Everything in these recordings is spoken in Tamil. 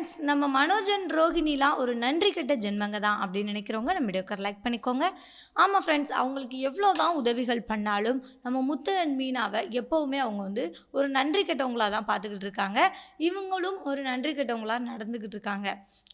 ஃப்ரெண்ட்ஸ் நம்ம மனோஜன் ரோஹிணிலாம் ஒரு நன்றி கெட்ட ஜென்மங்க தான் அப்படின்னு நினைக்கிறவங்க நம்ம வீடியோக்கர் லைக் பண்ணிக்கோங்க. ஆமாம் ஃப்ரெண்ட்ஸ் அவங்களுக்கு எவ்வளோ தான் உதவிகள் பண்ணாலும் நம்ம முத்து அண்ட் மீனாவை எப்போவுமே அவங்க வந்து ஒரு நன்றி கெட்டவங்களாக தான் பார்த்துக்கிட்டு இருக்காங்க. இவங்களும் ஒரு நன்றி கெட்டவங்களாக நடந்துக்கிட்டு இருக்காங்க.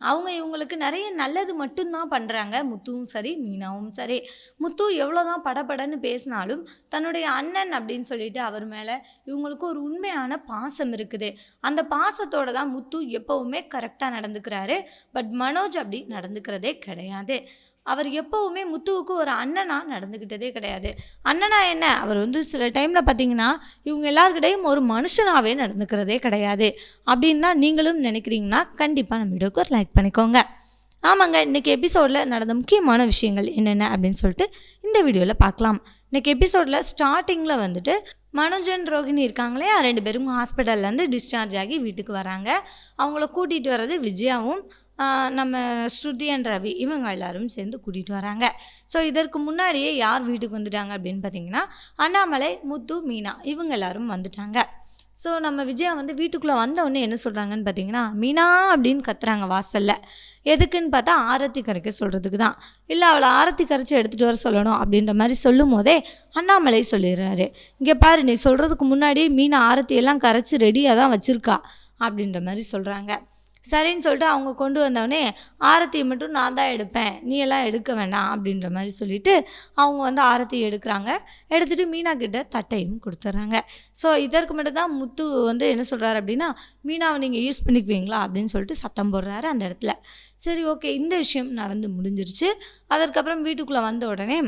அவங்க இவங்களுக்கு நிறைய நல்லது மட்டும்தான் பண்ணுறாங்க முத்துவும் சரி மீனாவும் சரி. முத்து எவ்வளோ தான் படபடன்னு பேசினாலும் தன்னுடைய அண்ணன் அப்படின்னு சொல்லிட்டு அவர் மேலே இவங்களுக்கு ஒரு உண்மையான பாசம் இருக்குது. அந்த பாசத்தோட தான் முத்து எப்போவுமே கரெக்டாக நடந்துக்கிறாரு. பட் மனோஜ் அப்படி நடந்துக்கிறதே கிடையாது. அவர் எப்போவுமே முத்துவுக்கு ஒரு அண்ணனாக நடந்துக்கிட்டதே கிடையாது. அண்ணனா என்ன? அவர் வந்து சில டைமில் பார்த்தீங்கன்னா இவங்க எல்லாருக்கிட்டையும் ஒரு மனுஷனாகவே நடந்துக்கிறதே கிடையாது. அப்படின்னு தான் நீங்களும் நினைக்கிறீங்கன்னா கண்டிப்பாக நம்ம வீடியோக்கு ஒரு லைக் பண்ணிக்கோங்க. ஆமாங்க இன்றைக்கி எபிசோடில் நடந்த முக்கியமான விஷயங்கள் என்னென்ன அப்படின்னு சொல்லிட்டு இந்த வீடியோவில் பார்க்கலாம். இன்றைக்கி எபிசோடில் ஸ்டார்டிங்கில் வந்துட்டு மனோஜன் ரோகிணி இருக்காங்களே ரெண்டு பேரும் ஹாஸ்பிட்டல்லேருந்து டிஸ்சார்ஜ் ஆகி வீட்டுக்கு வராங்க. அவங்கள கூட்டிகிட்டு வர்றது விஜயாவும் நம்ம ஸ்ருதி அண்ட் ரவி. இவங்க எல்லாரும் சேர்ந்து கூட்டிகிட்டு வராங்க. ஸோ இதற்கு முன்னாடியே யார் வீட்டுக்கு வந்துட்டாங்க அப்படின்னு பார்த்தீங்கன்னா அண்ணாமலை முத்து மீனா இவங்க எல்லாரும் வந்துட்டாங்க. ஸோ நம்ம விஜயா வந்து வீட்டுக்குள்ளே வந்தவுடனே என்ன சொல்கிறாங்கன்னு பார்த்தீங்கன்னா மீனா அப்படின்னு கத்துறாங்க வாசலில். எதுக்குன்னு பார்த்தா ஆரத்தி கரைக்க சொல்கிறதுக்கு தான். இல்லை அவளை ஆரத்தி கரைச்சி எடுத்துகிட்டு வர சொல்லணும் அப்படின்ற மாதிரி சொல்லும் போதே அண்ணாமலை சொல்லிடுறாரு. இங்கே பாரு நீ சொல்கிறதுக்கு முன்னாடி மீனை ஆரத்தி எல்லாம் கரைச்சி ரெடியாக தான் வச்சுருக்கா அப்படின்ற மாதிரி சொல்கிறாங்க சரின்னு சொல்லிட்டு அவங்க கொண்டு வந்தவொடனே ஆரத்தியை மட்டும் நான் தான் எடுப்பேன். நீ எல்லாம் எடுக்க வேண்டாம் அப்படின்ற மாதிரி சொல்லிட்டு அவங்க வந்து ஆரத்தி எடுக்கிறாங்க. எடுத்துகிட்டு மீனா கிட்ட தட்டையும் கொடுத்துட்றாங்க ஸோ இதற்கு மட்டும் தான் முத்து வந்து என்ன சொல்கிறாரு அப்படின்னா மீனாவை நீங்கள் யூஸ் பண்ணிக்குவீங்களா? அப்படின்னு சொல்லிட்டு சத்தம் போடுறாரு அந்த இடத்துல. சரி ஓகே இந்த விஷயம் நடந்து முடிஞ்சிருச்சு. அதற்கப்புறம் வீட்டுக்குள்ளே வந்த உடனே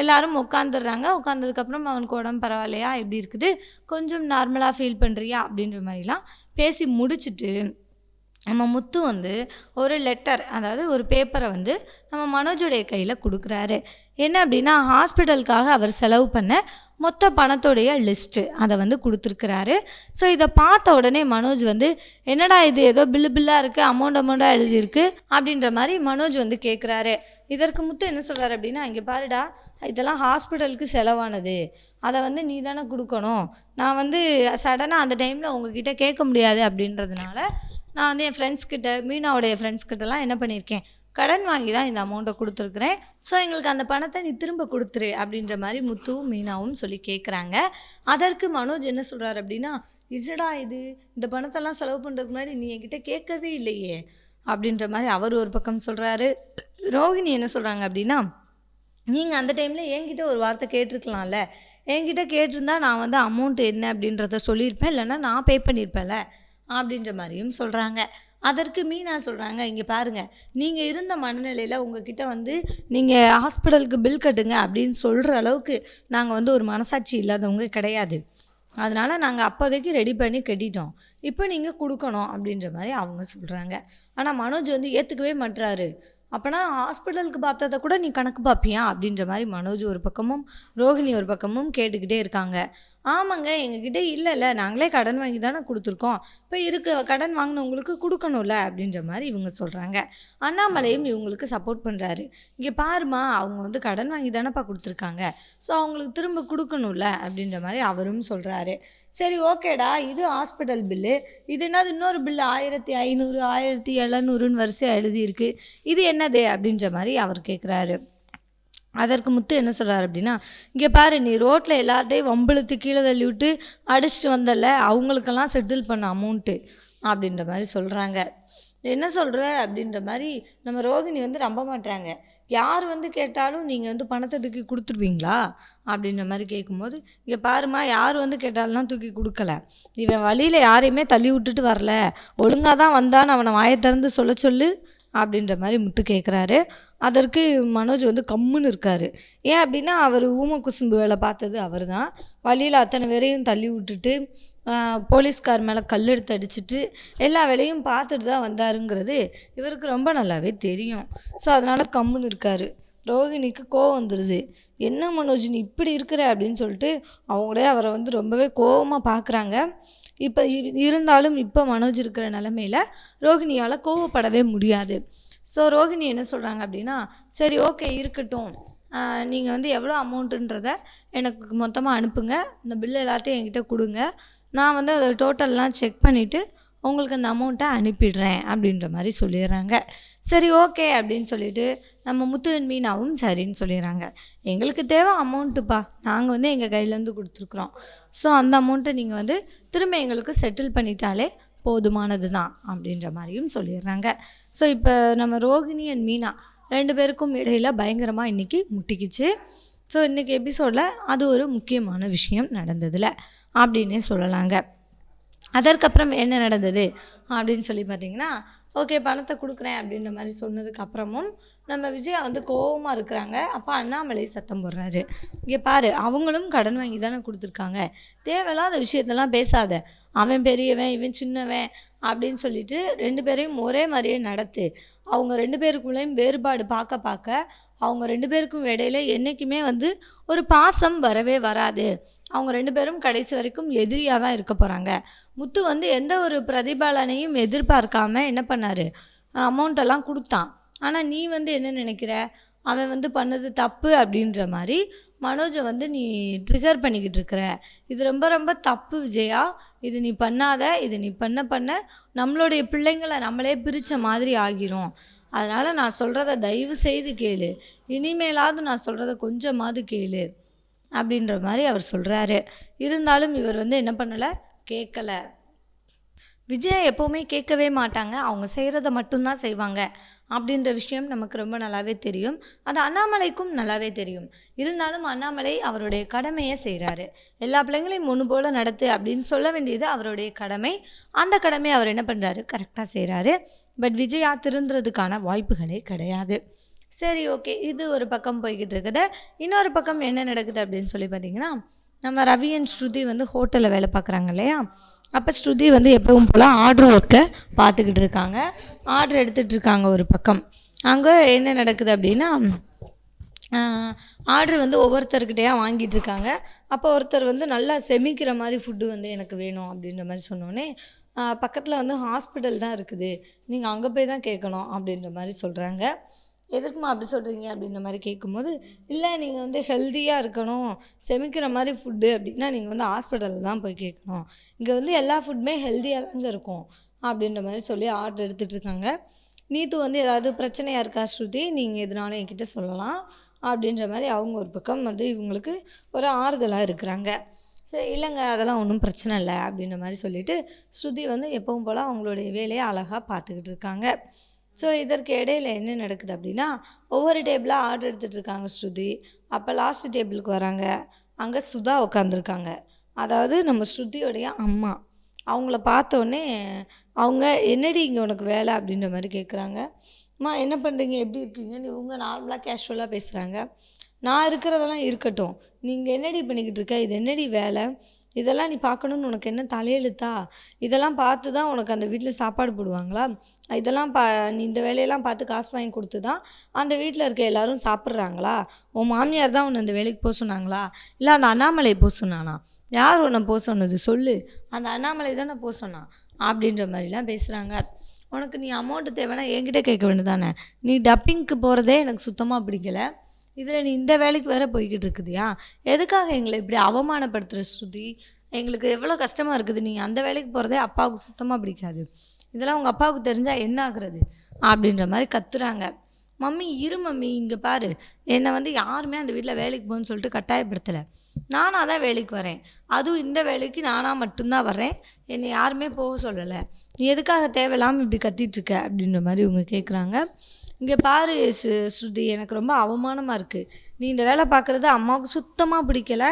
எல்லாரும் உட்காந்துடுறாங்க உட்காந்ததுக்கப்புறம் அவனுக்கு உடம்பு பரவாயில்லையா? எப்படி இருக்குது? கொஞ்சம் நார்மலாக ஃபீல் பண்ணுறியா அப்படின்ற மாதிரிலாம் பேசி முடிச்சுட்டு நம்ம முத்து வந்து ஒரு லெட்டர் அதாவது ஒரு பேப்பரை வந்து நம்ம மனோஜுடைய கையில் கொடுக்குறாரு. என்ன அப்படின்னா ஹாஸ்பிட்டலுக்காக அவர் செலவு பண்ண மொத்த பணத்தோடைய லிஸ்ட்டு அதை வந்து கொடுத்துருக்குறாரு. ஸோ இதை பார்த்த உடனே மனோஜ் வந்து என்னடா இது? ஏதோ பில்லு பில்லாக இருக்குது அமௌண்ட் அமௌண்ட்டாக எழுதியிருக்கு அப்படின்ற மாதிரி மனோஜ் வந்து கேட்குறாரு இதற்கு முத்து என்ன சொல்கிறாரு அப்படின்னா இங்கே பாருடா இதெல்லாம் ஹாஸ்பிட்டலுக்கு செலவானது. அதை வந்து நீ தானே கொடுக்கணும். நான் வந்து சடனாக அந்த டைமில் உங்ககிட்ட கேட்க முடியாது அப்படின்றதுனால நான் வந்து என் ஃப்ரெண்ட்ஸ் கிட்ட மீனாவுடைய ஃப்ரெண்ட்ஸ் என்ன பண்ணியிருக்கேன் கடன் வாங்கி தான் இந்த அமௌண்ட்டை கொடுத்துருக்குறேன். ஸோ எங்களுக்கு அந்த பணத்தை நீ திரும்ப கொடுத்துரு அப்படின்ற மாதிரி முத்துவும் மீனாவும் சொல்லி கேட்குறாங்க அதற்கு மனோஜ் என்ன சொல்கிறாரு அப்படின்னா இல்லடா இது? இந்த பணத்தெல்லாம் செலவு பண்ணுறதுக்கு முன்னாடி நீ என்கிட்ட கேட்கவே இல்லையே. அப்படின்ற மாதிரி அவர் ஒரு பக்கம் சொல்கிறாரு ரோஹிணி என்ன சொல்கிறாங்க அப்படின்னா நீங்கள் அந்த டைமில் என்கிட்ட ஒரு வார்த்தை கேட்டிருக்கலாம்ல. என்கிட்ட கேட்டிருந்தா நான் வந்து அமௌண்ட் என்ன அப்படின்றத சொல்லியிருப்பேன். இல்லைன்னா நான் பே பண்ணியிருப்பேன்ல. அப்படின்ற மாதிரியும் சொல்கிறாங்க அதற்கு மீனா சொல்கிறாங்க இங்கே பாருங்கள் நீங்கள் இருந்த மனநிலையில் உங்ககிட்ட வந்து நீங்கள் ஹாஸ்பிட்டலுக்கு பில் கட்டுங்க அப்படின்னு சொல்கிற அளவுக்கு நாங்கள் வந்து ஒரு மனசாட்சி இல்லாதவங்க கிடையாது. அதனால் நாங்கள் அப்போதைக்கு ரெடி பண்ணி கட்டிட்டோம். இப்போ நீங்கள் கொடுக்கணும் அப்படின்ற மாதிரி அவங்க சொல்கிறாங்க ஆனால் மனோஜ் வந்து ஏற்றுக்கவே மாட்றாரு. அப்போனா ஹாஸ்பிட்டலுக்கு பார்த்ததை கூட நீ கணக்கு பார்ப்பியா? அப்படின்ற மாதிரி மனோஜ் ஒரு பக்கமும் ரோஹிணி ஒரு பக்கமும் கேட்டுக்கிட்டே இருக்காங்க. ஆமாங்க எங்ககிட்ட இல்லைல்ல. நாங்களே கடன் வாங்கி தானே கொடுத்துருக்கோம். இப்போ இருக்க கடன் வாங்கினவங்களுக்கு கொடுக்கணும்ல அப்படின்ற மாதிரி இவங்க சொல்கிறாங்க அண்ணாமலையும் இவங்களுக்கு சப்போர்ட் பண்ணுறாரு இங்கே பாருமா அவங்க வந்து கடன் வாங்கி தானேப்பா கொடுத்துருக்காங்க. ஸோ அவங்களுக்கு திரும்ப கொடுக்கணும்ல அப்படின்ற மாதிரி அவரும் சொல்கிறாரு சரி ஓகேடா. இது ஹாஸ்பிட்டல் பில்லு இது என்னது? இன்னொரு பில்லு ஆயிரத்தி ஐநூறு ஆயிரத்தி எழுநூறுன்னு வரிசையாக எழுதியிருக்கு. இது என்ன என்னது அப்படின்ற மாதிரி அவர் கேட்குறாரு அதற்கு முத்து என்ன சொல்கிறாரு அப்படின்னா இங்கே பாரு நீ ரோட்டில் எல்லார்ட்டையும் வம்பிழுத்து கீழே தள்ளி விட்டு அடிச்சுட்டு வந்தல அவங்களுக்கெல்லாம் செட்டில் பண்ண அமௌண்ட்டு அப்படின்ற மாதிரி சொல்கிறாங்க என்ன சொல்கிற அப்படின்ற மாதிரி நம்ம ரோகிணி வந்து நம்ப மாட்டாங்க யார் வந்து கேட்டாலும் நீங்கள் வந்து பணத்தை தூக்கி கொடுத்துருவீங்களா? அப்படின்ற மாதிரி கேட்கும்போது இங்கே பாருமா யார் வந்து கேட்டாலும் தூக்கி கொடுக்கல. இவன் வழியில் யாரையுமே தள்ளி விட்டுட்டு வரல. ஒழுங்காக தான் வந்தான்னு அவனை வாயை திறந்து சொல்ல சொல்லு. அப்படின்ற மாதிரி முத்து கேட்குறாரு அதற்கு மனோஜ் வந்து கம்முன்னு இருக்காரு. ஏன் அப்படின்னா அவர் ஊம குசும்பு வேலை பார்த்தது அவர் தான் வழியில் அத்தனை பேரையும் தள்ளி விட்டுட்டு போலீஸ்கார் மேலே கல் எடுத்து அடிச்சுட்டு எல்லா வேலையும் பார்த்துட்டு தான் வந்தாருங்கிறது இவருக்கு ரொம்ப நல்லாவே தெரியும். ஸோ அதனால் கம்முன்னு இருக்காரு. ரோஹிணிக்கு கோவம் வந்துடுது என்ன மனோஜ் நீ இப்படி இருக்கிற? அப்படின்னு சொல்லிட்டு அவங்களே அவரை வந்து ரொம்பவே கோவமாக பார்க்குறாங்க இப்போ இருந்தாலும் இப்போ மனோஜ் இருக்கிற நிலமையில ரோஹிணியால் கோவப்படவே முடியாது. ஸோ ரோஹிணி என்ன சொல்கிறாங்க அப்படின்னா சரி ஓகே இருக்கட்டும். நீங்கள் வந்து எவ்வளோ அமௌண்ட்டுன்றத எனக்கு மொத்தமாக அனுப்புங்க. இந்த பில் எல்லாத்தையும் என்கிட்ட கொடுங்க. நான் வந்து அதை டோட்டல்லாம் செக் பண்ணிவிட்டு உங்களுக்கு அந்த அமௌண்ட்டை அனுப்பிடுறேன் அப்படின்ற மாதிரி சொல்லிடுறாங்க. சரி ஓகே அப்படின்னு சொல்லிட்டு நம்ம முத்துவன் மீனாவும் சரின்னு சொல்லிடுறாங்க. எங்களுக்கு தேவை அமௌண்ட்டுப்பா நாங்கள் வந்து எங்கள் கையிலேருந்து கொடுத்துருக்குறோம். ஸோ அந்த அமௌண்ட்டை நீங்கள் வந்து திரும்ப எங்களுக்கு செட்டில் பண்ணிட்டாலே போதுமானது தான் அப்படின்ற மாதிரியும் சொல்லிடுறாங்க. ஸோ இப்போ நம்ம ரோகிணி அண்ட் மீனா ரெண்டு பேருக்கும் இடையில் பயங்கரமாக இன்றைக்கி முட்டிக்கிச்சு. ஸோ இன்றைக்கி எபிசோடில் அது ஒரு முக்கியமான விஷயம் நடந்ததில்ல அப்படின்னே சொல்லலாங்க. அதற்கப்புறம் என்ன நடந்தது அப்படின்னு சொல்லி பார்த்தீங்கன்னா ஓகே பணத்தை கொடுக்குறேன் அப்படின்ற மாதிரி சொன்னதுக்கு அப்புறமும் நம்ம விஜயா வந்து கோபமாக இருக்கிறாங்க. அப்போ அண்ணாமலை சத்தம் போடுறாரு. இங்கே பாரு அவங்களும் கடன் வாங்கி தானே கொடுத்துருக்காங்க. தேவையில்லாத விஷயத்தெல்லாம் பேசாத. அவன் பெரியவன் இவன் சின்னவன் அப்படின்னு சொல்லிட்டு ரெண்டு பேரையும் ஒரே மாதிரியே நடத்து. அவங்க ரெண்டு பேருக்குள்ளேயும் வேறுபாடு பார்க்க பார்க்க அவங்க ரெண்டு பேருக்கும் இடையில என்றைக்குமே வந்து ஒரு பாசம் வரவே வராது. அவங்க ரெண்டு பேரும் கடைசி வரைக்கும் எதிரியாக தான் இருக்க போகிறாங்க முத்து வந்து எந்த ஒரு பிரதிபலனையும் எதிர்பார்க்காம என்ன பண்ணார்? அமௌண்ட்டெல்லாம் கொடுத்தான். ஆனால் நீ வந்து என்ன நினைக்கிற? அவன் வந்து பண்ணது தப்பு அப்படின்ற மாதிரி மனோஜை வந்து நீ ட்ரிகர் பண்ணிக்கிட்டு இருக்கிற. இது ரொம்ப ரொம்ப தப்பு விஜயா. இது நீ பண்ணாத. இது நீ பண்ண பண்ண நம்மளுடைய பிள்ளைங்களை நம்மளே பிரித்த மாதிரி ஆகிரும். அதனால் நான் சொல்கிறத தயவு செய்து கேளு. இனிமேலாவது நான் சொல்கிறத கொஞ்சமாவது கேளு அப்படின்ற மாதிரி அவர் சொல்கிறாரு இருந்தாலும் இவர் வந்து என்ன பண்ணலை? கேட்கல. விஜயை எப்போவுமே கேட்கவே மாட்டாங்க. அவங்க செய்கிறத மட்டும்தான் செய்வாங்க. அப்படின்ற விஷயம் நமக்கு ரொம்ப நல்லாவே தெரியும். அது அண்ணாமலைக்கும் நல்லாவே தெரியும். இருந்தாலும் அண்ணாமலை அவருடைய கடமையை செய்கிறாரு எல்லா பிள்ளைங்களையும் ஒன்று போல் நடத்து அப்படின்னு சொல்ல வேண்டியது அவருடைய கடமை. அந்த கடமையை அவர் என்ன பண்ணுறாரு கரெக்டாக செய்கிறாரு பட் விஜயா திருந்துறதுக்கான வாய்ப்புகளே கிடையாது. சரி ஓகே இது ஒரு பக்கம் போய்கிட்டு இருக்குது. இன்னொரு பக்கம் என்ன நடக்குது அப்படின்னு சொல்லி பார்த்தீங்கன்னா நம்ம ரவி அண்ட் ஸ்ருதி வந்து ஹோட்டலில் வேலை பார்க்குறாங்க இல்லையா? அப்போ ஸ்ருதி வந்து எப்பவும் போல் ஆர்டர் ஒர்க்கை பார்த்துக்கிட்டு இருக்காங்க. ஆர்டர் எடுத்துகிட்டு இருக்காங்க ஒரு பக்கம். அங்கே என்ன நடக்குது அப்படின்னா ஆர்டர் வந்து ஒவ்வொருத்தர்கிட்டயா வாங்கிட்டு இருக்காங்க. அப்போ ஒருத்தர் வந்து நல்லா செமிக்கிற மாதிரி ஃபுட்டு வந்து எனக்கு வேணும் அப்படின்ற மாதிரி சொன்னோடனே பக்கத்தில் வந்து ஹாஸ்பிட்டல் தான் இருக்குது. நீங்கள் அங்கே போய் தான் கேட்கணும் அப்படின்ற மாதிரி சொல்கிறாங்க எதுக்குமா அப்படி சொல்கிறீங்க அப்படின்ற மாதிரி கேட்கும்போது இல்லை நீங்கள் வந்து ஹெல்த்தியாக இருக்கணும். செமிக்கிற மாதிரி ஃபுட்டு அப்படின்னா நீங்கள் வந்து ஹாஸ்பிட்டலில் தான் போய் கேட்கணும். இங்கே வந்து எல்லா ஃபுட்டுமே ஹெல்த்தியாக தாங்க இருக்கும். அப்படின்ற மாதிரி சொல்லி ஆர்டர் எடுத்துகிட்டு இருக்காங்க. நீத்து வந்து ஏதாவது பிரச்சனையாக இருக்கா ஸ்ருதி? நீங்கள் எதுனாலும் என்கிட்ட சொல்லலாம். அப்படின்ற மாதிரி அவங்க ஒரு பக்கம் வந்து இவங்களுக்கு ஒரு ஆறுதலாக இருக்கிறாங்க. சரி இல்லைங்க அதெல்லாம் ஒன்றும் பிரச்சனை இல்லை அப்படின்ற மாதிரி சொல்லிட்டு ஸ்ருதி வந்து எப்பவும் போல் அவங்களுடைய வேலையை அழகாக பார்த்துக்கிட்டு இருக்காங்க. ஸோ இதற்கு இடையில என்ன நடக்குது அப்படின்னா ஒவ்வொரு டேபிளாக ஆர்டர் எடுத்துகிட்டு இருக்காங்க ஸ்ருதி. அப்போ லாஸ்ட் டேபிளுக்கு வராங்க. அங்கே சுதா உட்காந்துருக்காங்க அதாவது நம்ம ஸ்ருதியோடைய அம்மா. அவங்கள பார்த்தோன்னே அவங்க என்னடி இங்கே உனக்கு வேலை? அப்படின்ற மாதிரி கேட்குறாங்க அம்மா என்ன பண்ணுறீங்க எப்படி இருக்கீங்கன்னு இவங்க நார்மலாக கேஷுவலாக பேசுகிறாங்க நான் இருக்கிறதெல்லாம் இருக்கட்டும். நீங்கள் என்னடி பண்ணிக்கிட்டு இருக்க? இது என்னடி வேலை? இதெல்லாம் நீ பார்க்கணுன்னு உனக்கு என்ன தலையெழுத்தா? இதெல்லாம் பார்த்து தான் உனக்கு அந்த வீட்டில் சாப்பாடு போடுவாங்களா? இதெல்லாம் பா நீ இந்த வேலையெல்லாம் பார்த்து காசு வாங்கி கொடுத்து தான் அந்த வீட்டில் இருக்க எல்லாரும் சாப்பிட்றாங்களா? உன் மாமியார் தான் உன்னை அந்த வேலைக்கு போக சொன்னாங்களா? இல்லை அந்த அண்ணாமலை போக சொன்னானா? யார் உன்னை போக சொன்னது? சொல்லு. அந்த அண்ணாமலை தானே போக சொன்னான் அப்படின்ற மாதிரிலாம் பேசுகிறாங்க உனக்கு நீ அமௌண்ட்டு தேவைன்னா என்கிட்ட கேட்க வேண்டியதானே நீ டப்பிங்க்கு போகிறதே எனக்கு சுத்தமாக பிடிக்கலை. இதில் நீ இந்த வேலைக்கு வேற போய்கிட்டு இருக்குதியா எதுக்காக எங்களை இப்படி அவமானப்படுத்துகிற ஸ்ருதி? எங்களுக்கு எவ்வளோ கஷ்டமாக இருக்குது. நீ அந்த வேலைக்கு போகிறதே அப்பாவுக்கு சுத்தமாக பிடிக்காது. இதெல்லாம் உங்கள் அப்பாவுக்கு தெரிஞ்சால் என்ன ஆகுறது? அப்படின்ற மாதிரி கத்துறாங்க. மம்மி இரு மம்மி இங்கே பாரு. என்னை வந்து யாருமே அந்த வீட்டில் வேலைக்கு போகணும்னு சொல்லிட்டு கட்டாயப்படுத்தலை. நானாக தான் வேலைக்கு வரேன். அதுவும் இந்த வேலைக்கு நானாக மட்டும்தான் வரேன் என்னை யாருமே போக சொல்லலை. நீ எதுக்காக தேவையில்லாமல் இப்படி கத்திட்டுருக்க அப்படின்ற மாதிரி இவங்க கேட்குறாங்க இங்கே பாரு சு ஸ்ருதி எனக்கு ரொம்ப அவமானமாக இருக்குது நீ இந்த வேலை பார்க்குறது அம்மாவுக்கு சுத்தமாக பிடிக்கல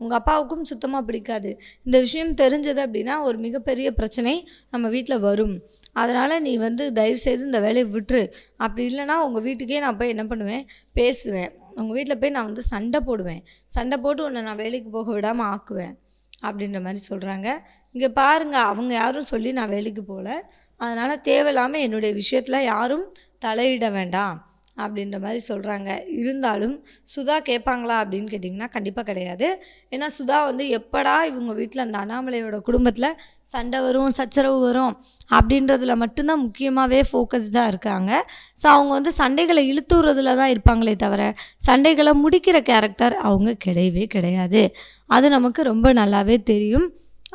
உங்கள் அப்பாவுக்கும் சுத்தமாக பிடிக்காது. இந்த விஷயம் தெரிஞ்சது அப்படின்னா ஒரு மிகப்பெரிய பிரச்சனை நம்ம வீட்டில் வரும். அதனால் நீ வந்து தயவுசெய்து இந்த வேலையை விட்டுரு. அப்படி இல்லைன்னா உங்கள் வீட்டுக்கே நான் போய் என்ன பண்ணுவேன்? பேசுவேன். உங்கள் வீட்டில் போய் நான் வந்து சண்டை போடுவேன். சண்டை போட்டு உன்னை நான் வேலைக்கு போக விடாமல் ஆக்குவேன். அப்படின்ற மாதிரி சொல்கிறாங்க இங்கே பாருங்கள் அவங்க யாரும் சொல்லி நான் வேலைக்கு போகல. அதனால் தேவையில்லாமல் என்னுடைய விஷயத்தில் யாரும் தலையிட வேண்டாம். அப்படின்ற மாதிரி சொல்கிறாங்க இருந்தாலும் சுதா கேட்பாங்களா அப்படின்னு கேட்டிங்கன்னா கண்டிப்பாக கிடையாது. ஏன்னா சுதா வந்து எப்படா இவங்க வீட்டில் அந்த அண்ணாமலையோட குடும்பத்தில் சண்டை வரும் சச்சரவு வரும் அப்படின்றதுல மட்டும்தான் முக்கியமாகவே ஃபோக்கஸ்டாக இருக்காங்க. ஸோ அவங்க வந்து சண்டைகளை இழுத்துறதுல தான் இருப்பாங்களே தவிர சண்டைகளை முடிக்கிற கேரக்டர் அவங்க கிடையவே கிடையாது. அது நமக்கு ரொம்ப நல்லாவே தெரியும்.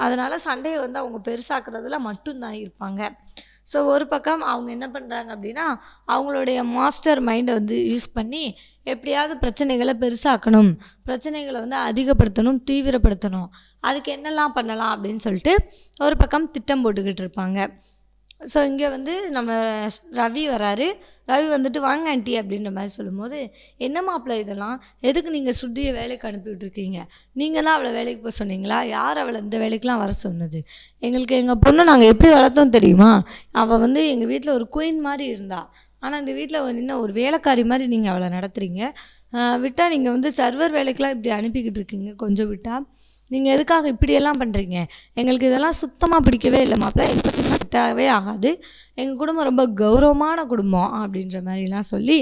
அதனால் சண்டையை வந்து அவங்க பெருசாக்குறதுல மட்டும்தான் இருப்பாங்க. ஸோ ஒரு பக்கம் அவங்க என்ன பண்ணுறாங்க அப்படின்னா அவங்களுடைய மாஸ்டர் மைண்டை வந்து யூஸ் பண்ணி எப்படியாவது பிரச்சனைகளை பெருசாக்கணும். பிரச்சனைகளை வந்து அதிகப்படுத்தணும் தீவிரப்படுத்தணும். அதுக்கு என்னெல்லாம் பண்ணலாம் அப்படின்னு சொல்லிட்டு ஒரு பக்கம் திட்டம் போட்டுக்கிட்டு இருப்பாங்க. ஸோ இங்கே வந்து நம்ம ரவி வராரு. ரவி வந்துட்டு வாங்க ஆண்டி அப்படின்ற மாதிரி சொல்லும்போது என்ன மாப்பிள்ள இதெல்லாம்? எதுக்கு நீங்கள் சுட்டியை வேலைக்கு அனுப்பிவிட்ருக்கீங்க நீங்கள் தான் அவளை வேலைக்கு போக சொன்னீங்களா? யார் அவளை இந்த வேலைக்கெலாம் வர சொன்னது? எங்களுக்கு எங்கள் பொண்ணை நாங்கள் எப்படி வளர்த்தோம் தெரியுமா? அவள் வந்து எங்கள் வீட்டில் ஒரு குயின் மாதிரி இருந்தாள் ஆனால் இந்த வீட்டில் நின்று ஒரு வேலைக்காரி மாதிரி நீங்கள் அவளை நடத்துகிறீங்க விட்டால் நீங்கள் வந்து சர்வர் வேலைக்கெலாம் இப்படி அனுப்பிக்கிட்டு இருக்கீங்க கொஞ்சம் விட்டால் நீங்கள் எதுக்காக இப்படியெல்லாம் பண்ணுறீங்க எங்களுக்கு இதெல்லாம் சுத்தமாக பிடிக்கவே இல்லை மாப்பிள்ள எங்களுக்கு செட்டாகவே ஆகாது. எங்கள் குடும்பம் ரொம்ப கௌரவமான குடும்பம் அப்படின்ற மாதிரிலாம் சொல்லி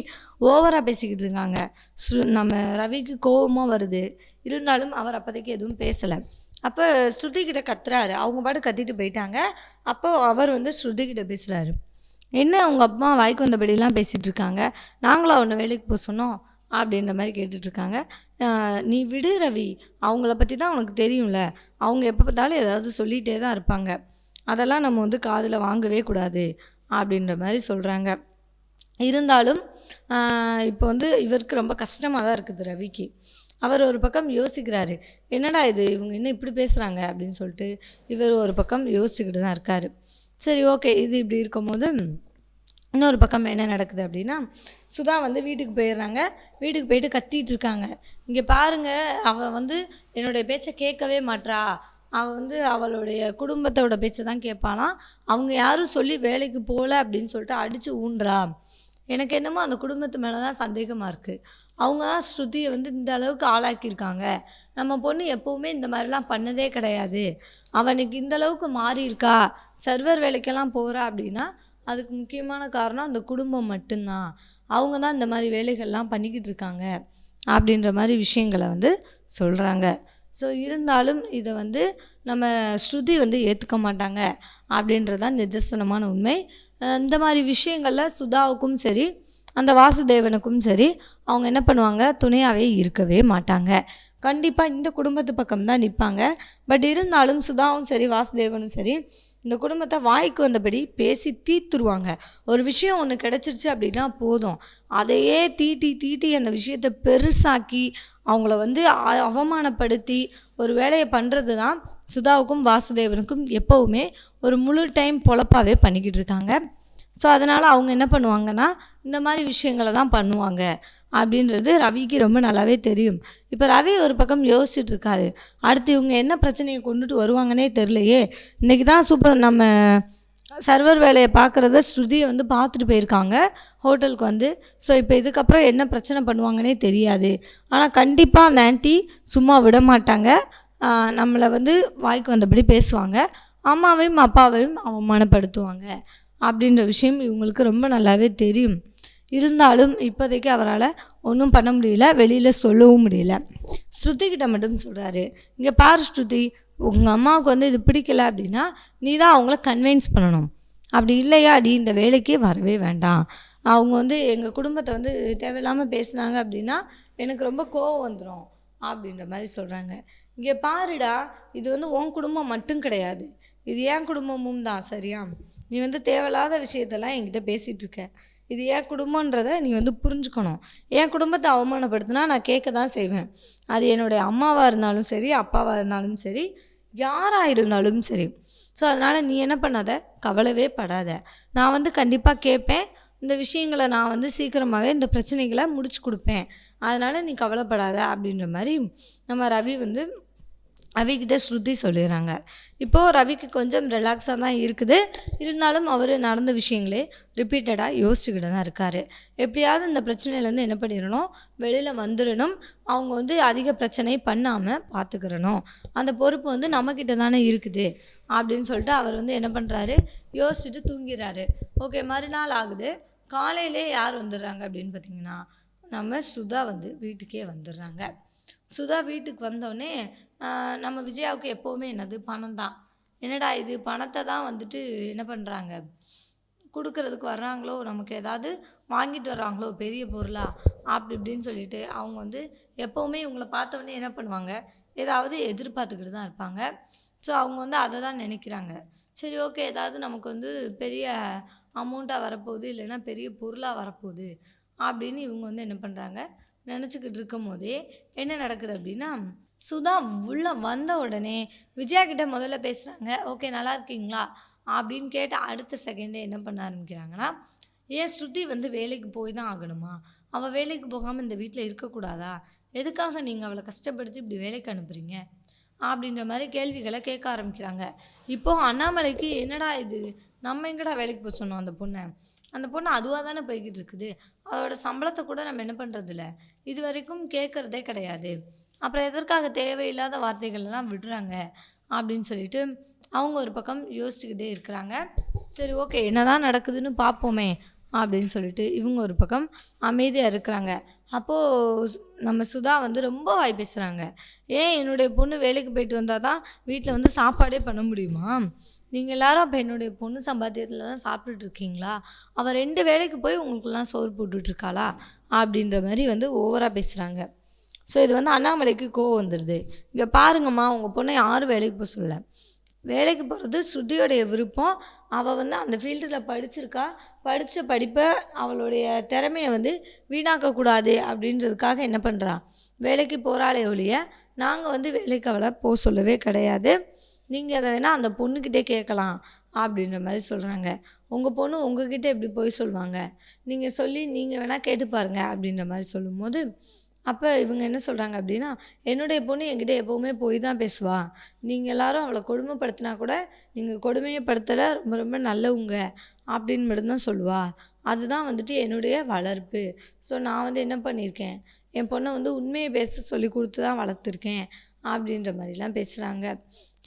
ஓவராக பேசிக்கிட்டு இருக்காங்க. ஸ்ரு நம்ம ரவிக்கு கோபமாக வருது. இருந்தாலும் அவர் அப்போதைக்கு எதுவும் பேசலை. அப்போ ஸ்ருதிகிட்ட கத்துறாரு. அவங்க பாட்டு கத்திட்டு போயிட்டாங்க. அப்போ அவர் வந்து ஸ்ருதிகிட்ட பேசுகிறாரு என்ன உங்கள் அப்பா வாய்க்கு வந்தபடியெல்லாம் பேசிகிட்டு இருக்காங்க? நாங்களும் அவனை வேலைக்கு போக சொன்னோம். அப்படின்ற மாதிரி கேட்டுட்ருக்காங்க. நீ விடு ரவி. அவங்கள பற்றி தான் உனக்கு தெரியும்ல. அவங்க எப்போ பார்த்தாலும் ஏதாவது சொல்லிகிட்டே தான் இருப்பாங்க. அதெல்லாம் நம்ம வந்து காதில் வாங்கவே கூடாது அப்படின்ற மாதிரி சொல்கிறாங்க இருந்தாலும் இப்போ வந்து இவருக்கு ரொம்ப கஷ்டமாக தான் இருக்குது ரவிக்கு. அவர் ஒரு பக்கம் யோசிக்கிறாரு. என்னடா இது? இவங்க என்ன இப்படி பேசுகிறாங்க அப்படின்னு சொல்லிட்டு இவர் ஒரு பக்கம் யோசிச்சுக்கிட்டு தான் இருக்கார். சரி ஓகே. இது இப்படி இருக்கும்போது இன்னொரு பக்கம் என்ன நடக்குது அப்படின்னா சுதா வந்து வீட்டுக்கு போயிடுறாங்க. வீட்டுக்கு போயிட்டு கத்திட்டு இருக்காங்க. இங்கே பாருங்க அவள் வந்து என்னுடைய பேச்சை கேட்கவே மாட்றா. அவள் வந்து அவளுடைய குடும்பத்தோட பேச்சை தான் கேட்பாளாம் அவங்க யாரும் சொல்லி வேலைக்கு போகல அப்படின்னு சொல்லிட்டு அடித்து ஊன்றா. எனக்கு என்னமோ அந்த குடும்பத்து மேலே தான் சந்தேகமாக இருக்குது அவங்க தான் ஸ்ருதியை வந்து இந்த அளவுக்கு ஆளாக்கியிருக்காங்க. நம்ம பொண்ணு எப்போவுமே இந்த மாதிரிலாம் பண்ணதே கிடையாது. அவனுக்கு இந்த அளவுக்கு மாறி இருக்கா சர்வர் வேலைக்கெல்லாம் போகிறா அப்படின்னா அதுக்கு முக்கியமான காரணம் அந்த குடும்பம் மட்டும்தான். அவங்க தான் இந்த மாதிரி வேலைகள்லாம் பண்ணிக்கிட்டு இருக்காங்க அப்படின்ற மாதிரி விஷயங்களை வந்து சொல்கிறாங்க ஸோ இருந்தாலும் இதை வந்து நம்ம ஸ்ருதி வந்து ஏற்றுக்க மாட்டாங்க அப்படின்றதான் நிதர்சனமான உண்மை. இந்த மாதிரி விஷயங்களில் சுதாவுக்கும் சரி அந்த வாசுதேவனுக்கும் சரி அவங்க என்ன பண்ணுவாங்க? துணையாகவே இருக்கவே மாட்டாங்க. கண்டிப்பாக இந்த குடும்பத்து பக்கம் தான் நிற்பாங்க பட் இருந்தாலும் சுதாவும் சரி வாசுதேவனும் சரி இந்த குடும்பத்தை வாய்க்கு வந்தபடி பேசி தீர்த்துருவாங்க. ஒரு விஷயம் ஒன்று கிடச்சிருச்சு அப்படின்னா போதும். அதையே தீட்டி தீட்டி அந்த விஷயத்தை பெருசாக்கி அவங்கள வந்து அவமானப்படுத்தி ஒரு வேலையை பண்ணுறது தான் சுதாவுக்கும் வாசுதேவனுக்கும் எப்போவுமே ஒரு முழு டைம் பொழப்பாகவே பண்ணிக்கிட்டு இருக்காங்க. ஸோ அதனால் அவங்க என்ன பண்ணுவாங்கன்னா இந்த மாதிரி விஷயங்களை தான் பண்ணுவாங்க. அப்படின்றது ரவிக்கு ரொம்ப நல்லாவே தெரியும். இப்போ ரவி ஒரு பக்கம் யோசிச்சுட்டு இருக்காரு. அடுத்து இவங்க என்ன பிரச்சனையை கொண்டுட்டு வருவாங்கன்னே தெரிலையே இன்றைக்கி தான் சூப்பர் நம்ம சர்வர் வேலையை பார்க்குறத ஸ்ருதியை வந்து பார்த்துட்டு போயிருக்காங்க. ஹோட்டலுக்கு வந்து. ஸோ இப்போ இதுக்கப்புறம் என்ன பிரச்சனை பண்ணுவாங்கன்னே தெரியாது. ஆனால் கண்டிப்பாக அந்த ஆன்ட்டி சும்மா விட மாட்டாங்க. நம்மளை வந்து வாய்க்கு வந்தபடி பேசுவாங்க. அம்மாவையும் அப்பாவையும் அவமானப்படுத்துவாங்க. அப்படின்ற விஷயம் இவங்களுக்கு ரொம்ப நல்லாவே தெரியும். இருந்தாலும் இப்போதைக்கு அவரால் ஒன்றும் பண்ண முடியல வெளியில் சொல்லவும் முடியல. ஸ்ருதி கிட்ட மட்டும் சொல்கிறாரு இங்கே பாரு ஸ்ருதி உங்கள் அம்மாவுக்கு வந்து இது பிடிக்கல அப்படின்னா நீ தான் அவங்கள கன்வின்ஸ் பண்ணணும். அப்படி இல்லையா அடி இந்த வேலைக்கே வரவே வேண்டாம். அவங்க வந்து எங்கள் குடும்பத்தை வந்து தேவையில்லாமல் பேசுனாங்க அப்படின்னா எனக்கு ரொம்ப கோவம் வந்துடும் அப்படின்ற மாதிரி சொல்கிறாங்க இங்கே பாருடா இது வந்து உன் குடும்பம் மட்டும் கிடையாது. இது என் குடும்பமும் தான் சரியா? நீ வந்து தேவையில்லாத விஷயத்தெல்லாம் என்கிட்ட பேசிகிட்டு இருக்க. இது என் குடும்பன்றதை நீ வந்து புரிஞ்சுக்கணும். என் குடும்பத்தை அவமானப்படுத்தினா நான் கேட்க தான் செய்வேன். அது என்னுடைய அம்மாவாக இருந்தாலும் சரி அப்பாவாக இருந்தாலும் சரி யாராக இருந்தாலும் சரி. ஸோ அதனால் நீ என்ன பண்ணாத? கவலவே படாத. நான் வந்து கண்டிப்பாக கேட்பேன். இந்த விஷயங்களை நான் வந்து சீக்கிரமாகவே இந்த பிரச்சனைகளை முடிச்சு கொடுப்பேன். அதனால் நீ கவலைப்படாத அப்படின்ற மாதிரி நம்ம ரவி வந்து ரவிக்கிட்ட ஸ்ருதி சொல்லிடுறாங்க. இப்போது ரவிக்கு கொஞ்சம் ரிலாக்ஸாக தான் இருக்குது. இருந்தாலும் அவர் நடந்த விஷயங்களே ரிப்பீட்டடாக யோசிச்சுக்கிட்டு தான் இருக்கார். எப்படியாவது இந்த பிரச்சனையிலேருந்து என்ன பண்ணிடணும்? வெளியில் வந்துடணும். அவங்க வந்து அதிக பிரச்சனை பண்ணாமல் பார்த்துக்கிறணும் அந்த பொறுப்பு வந்து நம்மக்கிட்ட தானே இருக்குது. அப்படின்னு சொல்லிட்டு அவர் வந்து என்ன பண்ணுறாரு யோசிச்சுட்டு தூங்கிடுறாரு. ஓகே மறுநாள் ஆகுது. காலையிலே யார் வந்துடுறாங்க அப்படின்னு பார்த்தீங்கன்னா நம்ம சுதா வந்து வீட்டுக்கே வந்துடுறாங்க. சுதா வீட்டுக்கு வந்தோடனே நம்ம விஜயாவுக்கு எப்போவுமே என்னது? பணம் தான். என்னடா இது? பணத்தை தான் வந்துட்டு என்ன பண்ணுறாங்க கொடுக்கறதுக்கு வர்றாங்களோ? நமக்கு ஏதாவது வாங்கிட்டு வர்றாங்களோ? பெரிய பொருளாக அப்படி இப்படின்னு சொல்லிட்டு அவங்க வந்து எப்போவுமே இவங்கள பார்த்தோன்னே என்ன பண்ணுவாங்க? ஏதாவது எதிர்பார்த்துக்கிட்டு தான் இருப்பாங்க. ஸோ அவங்க வந்து அதை தான் நினைக்கிறாங்க. சரி ஓகே ஏதாவது நமக்கு வந்து பெரிய அமௌண்ட்டாக வரப்போகுது இல்லைன்னா பெரிய பொருளாக வரப்போகுது அப்படின்னு இவங்க வந்து என்ன பண்ணுறாங்க நினச்சிக்கிட்டு இருக்கும் போதே என்ன நடக்குது அப்படின்னா சுதா உள்ளே வந்த உடனே விஜயா கிட்ட முதல்ல பேசுகிறாங்க ஓகே நல்லா இருக்கீங்களா? அப்படின்னு கேட்ட அடுத்த செகண்டே என்ன பண்ண ஆரம்பிக்கிறாங்கன்னா ஏன் ஸ்ருதி வந்து வேலைக்கு போய் தான் ஆகணுமா? அவள் வேலைக்கு போகாமல் இந்த வீட்டில் இருக்கக்கூடாதா? எதுக்காக நீங்கள் அவளை கஷ்டப்படுத்தி இப்படி வேலைக்கு அனுப்புகிறீங்க அப்படின்ற மாதிரி கேள்விகளை கேட்க ஆரம்பிக்கிறாங்க. இப்போது அண்ணாமலைக்கு என்னடா இது? நம்ம எங்கடா வேலைக்கு போக சொன்னோம் அந்த பொண்ணை? அந்த பொண்ணு அதுவாக தானே போய்கிட்டு இருக்குது. அதோட சம்பளத்தை கூட நம்ம என்ன பண்ணுறதில்ல இது வரைக்கும் கேட்குறதே கிடையாது. அப்புறம் எதற்காக தேவையில்லாத வார்த்தைகள் எல்லாம் விடுறாங்க? அப்படின்னு சொல்லிட்டு அவங்க ஒரு பக்கம் யோசிச்சுக்கிட்டே இருக்கிறாங்க. சரி ஓகே என்னதான் நடக்குதுன்னு பார்ப்போமே அப்படின்னு சொல்லிட்டு இவங்க ஒரு பக்கம் அமைதியாக இருக்கிறாங்க. அப்போது நம்ம சுதா வந்து ரொம்ப வாய் பேசுகிறாங்க ஏன் என்னுடைய பொண்ணு வேலைக்கு போயிட்டு வந்தால் தான் வீட்டில் வந்து சாப்பாடே பண்ண முடியுமா? நீங்கள் எல்லாரும் அப்போ என்னுடைய பொண்ணு சம்பாத்தியத்தில் தான் சாப்பிட்டுட்டு இருக்கீங்களா? அவள் ரெண்டு வேலைக்கு போய் உங்களுக்கெல்லாம் சோறு போட்டுட்ருக்காளா அப்படின்ற மாதிரி வந்து ஓவராக பேசுகிறாங்க ஸோ இது வந்து அண்ணாமலைக்கு கோவம் வந்துடுது இங்கே பாருங்கம்மா உங்கள் பொண்ணை யாரும் வேலைக்கு போக சொல்லலை. வேலைக்கு போகிறது ஸ்ருதியோடைய விருப்பம். அவள் வந்து அந்த ஃபீல்டில் படிச்சிருக்கா. படித்த படிப்பை அவளுடைய திறமையை வந்து வீணாக்கக்கூடாது அப்படின்றதுக்காக என்ன பண்ணுறா வேலைக்கு போகிறாளே ஒழிய நாங்கள் வந்து வேலைக்கு அவளை போக சொல்லவே கிடையாது. நீங்கள் அதை வேணால் அந்த பொண்ணுக்கிட்டே கேட்கலாம் அப்படின்ற மாதிரி சொல்கிறாங்க உங்கள் பொண்ணு உங்ககிட்ட எப்படி போய் சொல்லுவாங்க நீங்கள் சொல்லி நீங்கள் வேணால் கேட்டு பாருங்கள் அப்படின்ற மாதிரி சொல்லும்போது அப்போ இவங்க என்ன சொல்கிறாங்க அப்படின்னா என்னுடைய பொண்ணு என்கிட்ட எப்போவுமே போய் தான் பேசுவா. நீங்கள் எல்லாரும் அவளை கொடுமைப்படுத்தினா கூட நீங்கள் கொடுமையப்படுத்தலை ரொம்ப ரொம்ப நல்லவங்க அப்படின்னு மட்டும்தான் சொல்லுவா. அதுதான் வந்துட்டு என்னுடைய வளர்ப்பு. ஸோ நான் வந்து என்ன பண்ணியிருக்கேன்? என் பொண்ணை வந்து உண்மையை பேச சொல்லி கொடுத்து தான் வளர்த்துருக்கேன் அப்படின்ற மாதிரிலாம் பேசுகிறாங்க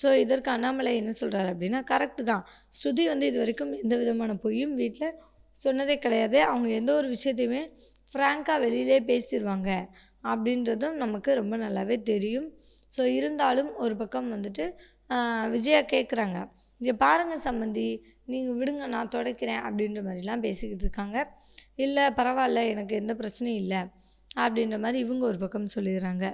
ஸோ இதற்கு அண்ணாமலை என்ன சொல்கிறாரு அப்படின்னா கரெக்டு தான். ஸ்ருதி வந்து இது வரைக்கும் எந்த விதமான பொய்யும் வீட்டில் சொன்னதே கிடையாது. அவங்க எந்த ஒரு விஷயத்தையுமே ஃப்ராங்காக வெளியிலே பேசிடுவாங்க அப்படின்றதும் நமக்கு ரொம்ப நல்லாவே தெரியும். ஸோ இருந்தாலும் ஒரு பக்கம் வந்துட்டு விஜயா கேட்குறாங்க இங்கே பாருங்கள் சம்மந்தி நீங்கள் விடுங்க நான் துடைக்கிறேன் அப்படின்ற மாதிரிலாம் பேசிக்கிட்டு இருக்காங்க. இல்லை பரவாயில்ல எனக்கு எந்த பிரச்சனையும் இல்லை அப்படின்ற மாதிரி இவங்க ஒரு பக்கம் சொல்லிடுறாங்க.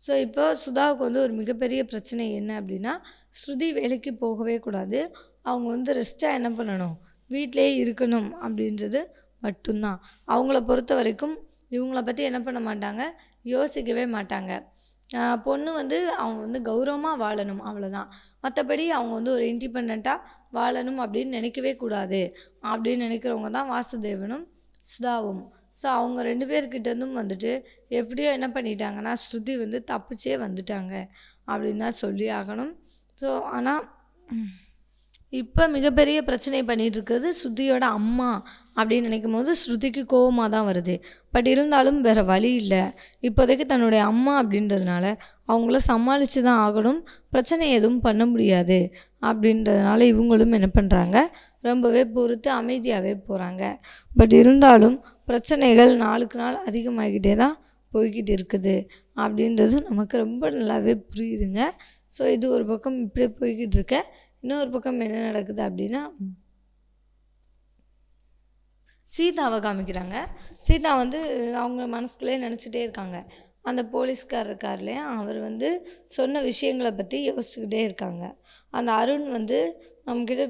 ஸோ இப்போ சுதாவுக்கு வந்து ஒரு மிகப்பெரிய பிரச்சனை என்ன அப்படின்னா ஸ்ருதி வேலைக்கு போகவே கூடாது. அவங்க வந்து ரெஸ்ட்டாக என்ன பண்ணணும்? வீட்டிலேயே இருக்கணும் அப்படின்றது மட்டும்தான். அவங்கள பொறுத்த வரைக்கும் இவங்கள பற்றி என்ன பண்ண மாட்டாங்க? யோசிக்கவே மாட்டாங்க. பொண்ணு வந்து அவங்க வந்து கௌரவமாக வாழணும் அவ்வளோதான் மற்றபடி அவங்க வந்து ஒரு இண்டிபெண்ட்டாக வாழணும் அப்படின்னு நினைக்கவே கூடாது. அப்படின்னு நினைக்கிறவங்க தான் வாசுதேவனும் சுதாவும். ஸோ அவங்க ரெண்டு பேர்கிட்டேருந்தும் வந்துட்டு எப்படியோ என்ன பண்ணிட்டாங்கன்னா ஸ்ருதி வந்து தப்பிச்சே வந்துட்டாங்க அப்படின்னு தான் சொல்லி ஆகணும். ஸோ ஆனால் இப்போ மிகப்பெரிய பிரச்சனை பண்ணிட்டு இருக்கிறது ஸ்ருதியோட அம்மா அப்படின்னு நினைக்கும் போது ஸ்ருதிக்கு கோபமாக தான் வருது. பட் இருந்தாலும் வேறு வழி இல்லை. இப்போதைக்கு தன்னுடைய அம்மா அப்படின்றதுனால அவங்கள சமாளித்து தான் ஆகணும். பிரச்சனை எதுவும் பண்ண முடியாது அப்படின்றதுனால இவங்களும் என்ன பண்ணுறாங்க ரொம்பவே பொறுத்து அமைதியாகவே போகிறாங்க பட் இருந்தாலும் பிரச்சனைகள் நாளுக்கு நாள் அதிகமாகிக்கிட்டே தான் போய்கிட்டு இருக்குது. அப்படின்றது நமக்கு ரொம்ப நல்லாவே புரியுதுங்க. ஸோ இது ஒரு பக்கம் இப்படியே போய்கிட்டு இருக்க. இன்னொரு பக்கம் என்ன நடக்குது அப்படின்னா சீதாவை காமிக்கிறாங்க. சீதா வந்து அவங்க மனசுக்குள்ளே நினச்சிட்டே இருக்காங்க. அந்த போலீஸ்கார் இருக்கார் இல்லையா? அவர் வந்து சொன்ன விஷயங்களை பற்றி யோசிச்சுக்கிட்டே இருக்காங்க. அந்த அருண் வந்து நம்மக்கிட்ட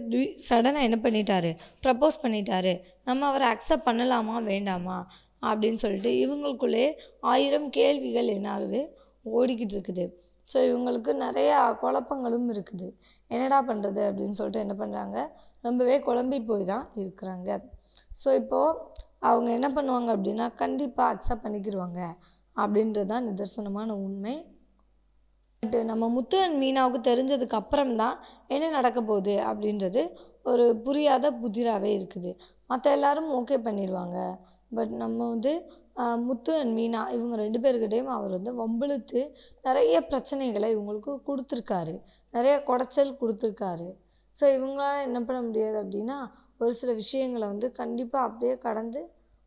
சடனாக என்ன பண்ணிட்டாரு? ப்ரப்போஸ் பண்ணிட்டாரு. நம்ம அவரை அக்செப்ட் பண்ணலாமா வேண்டாமா? அப்படின்னு சொல்லிட்டு இவங்களுக்குள்ளே ஆயிரம் கேள்விகள் என்ன ஆகுது ஓடிக்கிட்டு இருக்குது. ஸோ இவங்களுக்கு நிறையா குழப்பங்களும் இருக்குது. என்னடா பண்ணுறது அப்படின்னு சொல்லிட்டு என்ன பண்ணுறாங்க ரொம்பவே குழம்பி போய் தான் இருக்கிறாங்க. ஸோ இப்போது அவங்க என்ன பண்ணுவாங்க அப்படின்னா கண்டிப்பாக அக்செப்ட் பண்ணிக்கிடுவாங்க அப்படின்றது தான் நிதர்சனமான உண்மை. பட் நம்ம முத்துவன் மீனாவுக்கு தெரிஞ்சதுக்கு அப்புறம் தான் என்ன நடக்க போகுது அப்படின்றது ஒரு புரியாத புதிராகவே இருக்குது. மற்ற எல்லாரும் ஓகே பண்ணிடுவாங்க பட் நம்ம வந்து முத்து அண்ட் மீனா இவங்க ரெண்டு பேர்கிட்டையும் அவர் வந்து வம்பிழுத்து நிறைய பிரச்சனைகளை இவங்களுக்கு கொடுத்துருக்காரு. நிறைய குடைச்சல் கொடுத்துருக்காரு. ஸோ இவங்களால என்ன பண்ண முடியாது அப்படின்னா ஒரு சில விஷயங்களை வந்து கண்டிப்பாக அப்படியே கடந்து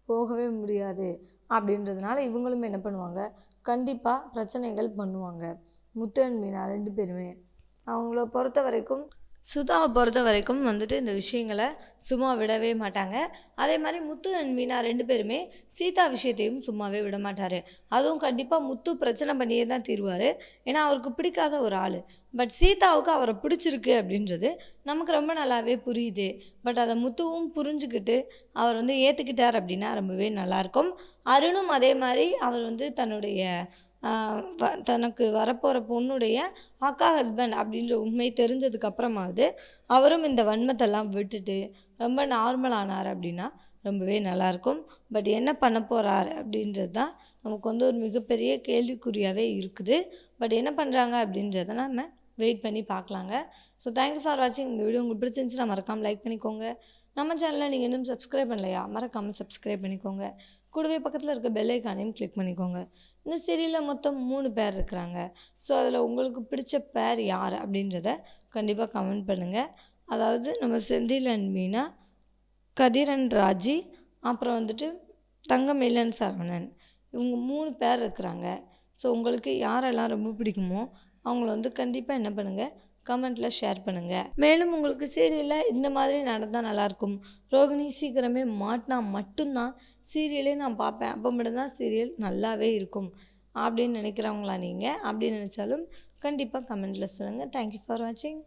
போகவே முடியாது. அப்படின்றதுனால இவங்களும் என்ன பண்ணுவாங்க? கண்டிப்பாக பிரச்சனைகள் பண்ணுவாங்க. முத்து அண்ட் மீனா ரெண்டு பேருமே. அவங்கள பொறுத்த வரைக்கும் சுதாவை பொறுத்த வரைக்கும் வந்துட்டு இந்த விஷயங்களை சும்மா விடவே மாட்டாங்க. அதே மாதிரி முத்து அண்ட் மீனா ரெண்டு பேருமே சீதா விஷயத்தையும் சும்மாவே விட மாட்டார். அதுவும் கண்டிப்பாக முத்து பிரச்சனை பண்ணியே தான் தீருவார். ஏன்னா அவருக்கு பிடிக்காத ஒரு ஆள். பட் சீதாவுக்கு அவரை பிடிச்சிருக்கு அப்படின்றது நமக்கு ரொம்ப நல்லாவே புரியுது. பட் அதை முத்துவும் புரிஞ்சுக்கிட்டு அவர் வந்து ஏற்றுக்கிட்டார் அப்படின்னா ரொம்பவே நல்லாயிருக்கும். அருணும் அதே மாதிரி அவர் வந்து தன்னுடைய வ தனக்கு வரப்போகிற பொண்ணுடைய அக்கா ஹஸ்பண்ட் அப்படின்ற உண்மை தெரிஞ்சதுக்கு அப்புறமாவது அவரும் இந்த வன்மத்தெல்லாம் விட்டுட்டு ரொம்ப நார்மல் ஆனார் அப்படின்னா ரொம்பவே நல்லாயிருக்கும் பட் என்ன பண்ண போகிறார் அப்படின்றது தான் நமக்கு வந்து ஒரு மிகப்பெரிய கேள்விக்குறியாகவே இருக்குது. பட் என்ன பண்ணுறாங்க அப்படின்றத நம்ம வெயிட் பண்ணி பார்க்கலாங்க. ஸோ தேங்க்யூ ஃபார் வாட்சிங் இந்த வீடியோ உங்களுக்கு பிடிச்சிருந்துச்சுன்னா மறக்காமல் லைக் பண்ணிக்கோங்க. நம்ம சேனலில் நீங்கள் இன்னும் சப்ஸ்கிரைப் பண்ணலையா? மறக்காமல் சப்ஸ்கிரைப் பண்ணிக்கோங்க. கூடவே பக்கத்தில் இருக்க பெல்லைக்கானையும் கிளிக் பண்ணிக்கோங்க. இந்த சீரியலில் மொத்தம் மூணு பேர் இருக்கிறாங்க. ஸோ அதில் உங்களுக்கு பிடிச்ச பேர் யார் அப்படின்றத கண்டிப்பாக கமெண்ட் பண்ணுங்கள் அதாவது நம்ம செந்தில் அண்ட் மீனா கதிரன் ராஜி அப்புறம் வந்துட்டு தங்கமேலன் சரவணன். இவங்க மூணு பேர் இருக்கிறாங்க. ஸோ உங்களுக்கு யாரெல்லாம் ரொம்ப பிடிக்குமோ அவங்கள வந்து கண்டிப்பாக என்ன பண்ணுங்கள் கமெண்ட்டில் ஷேர் பண்ணுங்கள் மேலும் உங்களுக்கு சீரியலில் இந்த மாதிரி நடந்தால் நல்லாயிருக்கும் ரோகிணி சீக்கிரமே மாட்டினா மட்டும்தான் சீரியலே நான் பார்ப்பேன். அப்போ மட்டும்தான் சீரியல் நல்லாவே இருக்கும். அப்படின்னு நினைக்கிறவங்களா நீங்கள் அப்படின்னு நினச்சாலும் கண்டிப்பாக கமெண்ட்டில் சொல்லுங்கள் தேங்க்யூ ஃபார் வாட்சிங்